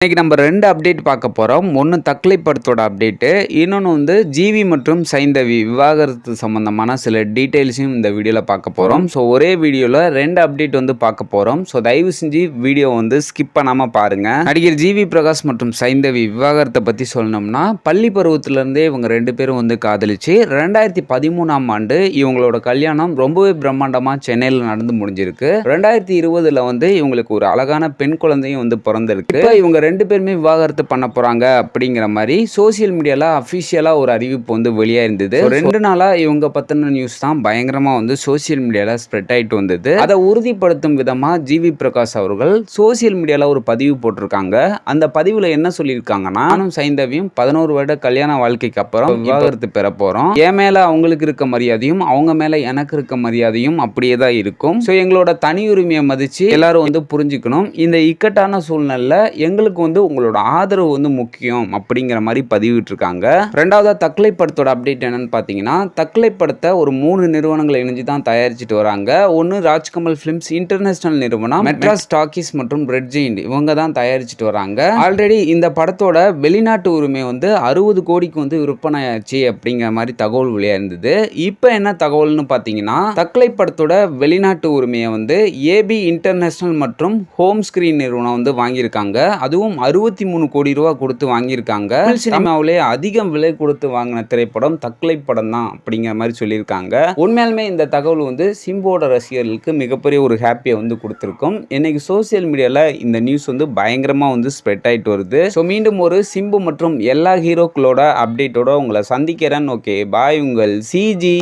இன்னைக்கு நம்ம ரெண்டு அப்டேட் பார்க்க போகிறோம் ஒன்று தக்லை படத்தோட அப்டேட்டு இன்னொன்று வந்து ஜிவி மற்றும் சைந்தவி விவாகரத்து சம்மந்தமான சில டீட்டெயில்ஸையும் இந்த வீடியோவில் பார்க்க போகிறோம் ஸோ ஒரே வீடியோவில் ரெண்டு அப்டேட் வந்து பார்க்க போகிறோம் ஸோ தயவு செஞ்சு வீடியோ வந்து ஸ்கிப் பண்ணாமல் பாருங்கள் நடிகர் ஜிவி பிரகாஷ் மற்றும் சைந்தவி விவாகரத்தை பற்றி சொல்லணும்னா பள்ளி பருவத்திலேருந்தே இவங்க ரெண்டு பேரும் வந்து காதலிச்சு ரெண்டாயிரத்தி பதிமூணாம் ஆண்டு இவங்களோட கல்யாணம் ரொம்பவே பிரம்மாண்டமாக சென்னையில் நடந்து முடிஞ்சிருக்கு. ரெண்டாயிரத்தி இருபதில் வந்து இவங்களுக்கு ஒரு அழகான பெண் குழந்தையும் வந்து பிறந்திருக்கு. இவங்க ரெண்டு பேருமே விவாகரத்து பண்ண போறாங்க அப்படிங்கிற மாதிரி சோசியல் மீடியால அஃபிஷியலா ஒரு அறிவிப்பு வந்து வெளியா இருந்தது ரெண்டு நாளா இவங்க பத்தின நியூஸ் தான் பயங்கரமா வந்து சோசியல் மீடியால ஸ்ப்ரெட் ஆயிட்டு வந்தது. அதை உறுதிப்படுத்தும் விதமா ஜிவி பிரகாஷ் அவர்கள் சோசியல் மீடியால ஒரு பதிவு போட்டிருக்காங்க. அந்த பதிவுல என்ன சொல்லியிருக்காங்கன்னா நானும் சைந்தவியும் பதினோரு வருட கல்யாண வாழ்க்கைக்கு அப்புறம் விவாகரத்து பெற போறோம். என் மேல அவங்களுக்கு இருக்க மரியாதையும் அவங்க மேல எனக்கு இருக்க மரியாதையும் அப்படியே தான் இருக்கும். ஸோ எங்களோட தனி உரிமையை மதிச்சு எல்லாரும் வந்து புரிஞ்சுக்கணும். இந்த இக்கட்டான சூழ்நிலையில எங்களுக்கு வந்து உங்களோட ஆதரவு வந்து முக்கியம் அப்படிங்கிற மாதிரி பதிவிட்டிருக்காங்க. ரெண்டாவதா தக்லை படத்தோட அப்டேட் என்னன்னு பார்த்தீங்கன்னா தக்லை படத்தை ஒரு மூணு நிறுவனங்கள் இணைஞ்சு தான் தயாரிச்சுட்டு வராங்க. ஒன்று ராஜ்கமல் ஃபிலிம்ஸ் இன்டர்நேஷனல் நிறுவனம் மெட்ராஸ் டாக்கிஸ் மற்றும் ரெட் ஜெயிண்ட் இவங்க தான் தயாரிச்சுட்டு வராங்க. ஆல்ரெடி இந்த படத்தோட வெளிநாட்டு உரிமை வந்து அறுபது கோடிக்கு வந்து விற்பனை ஆச்சு அப்படிங்கிற மாதிரி தகவல் வெளியாக இருந்தது இப்போ என்ன தகவல்னு பார்த்தீங்கன்னா தக்லை படத்தோட வெளிநாட்டு உரிமையை வந்து ஏபி இன்டர்நேஷனல் மற்றும் ஹோம் ஸ்கிரீன் நிறுவனம் வந்து வாங்கியிருக்காங்க. அதுவும் அறுபத்தி மூணு கோடி ரூபா கொடுத்து வாங்கியிருக்காங்க. தமிழ் சினிமாவிலே அதிகம் விலை கொடுத்து வாங்கின திரைப்படம் தக்லை படம் தான் அப்படிங்கிற மாதிரி சொல்லியிருக்காங்க. உண்மையாலுமே இந்த தகவல் வந்து சிம்போட ரசிகர்களுக்கு மிகப்பெரிய ஒரு ஹாப்பியை வந்து கொடுத்துருக்கும். இன்னைக்கு சோசியல் மீடியாவில் இந்த நியூஸ் வந்து பயங்கரமாக வந்து ஸ்ப்ரெட் ஆயிட்டு வருது. ஸோ மீண்டும் ஒரு சிம்பு மற்றும் எல்லா ஹீரோக்களோட அப்டேட்டோட உங்களை சந்திக்கிறேன். ஓகே பாய் உங்கள் சிஜி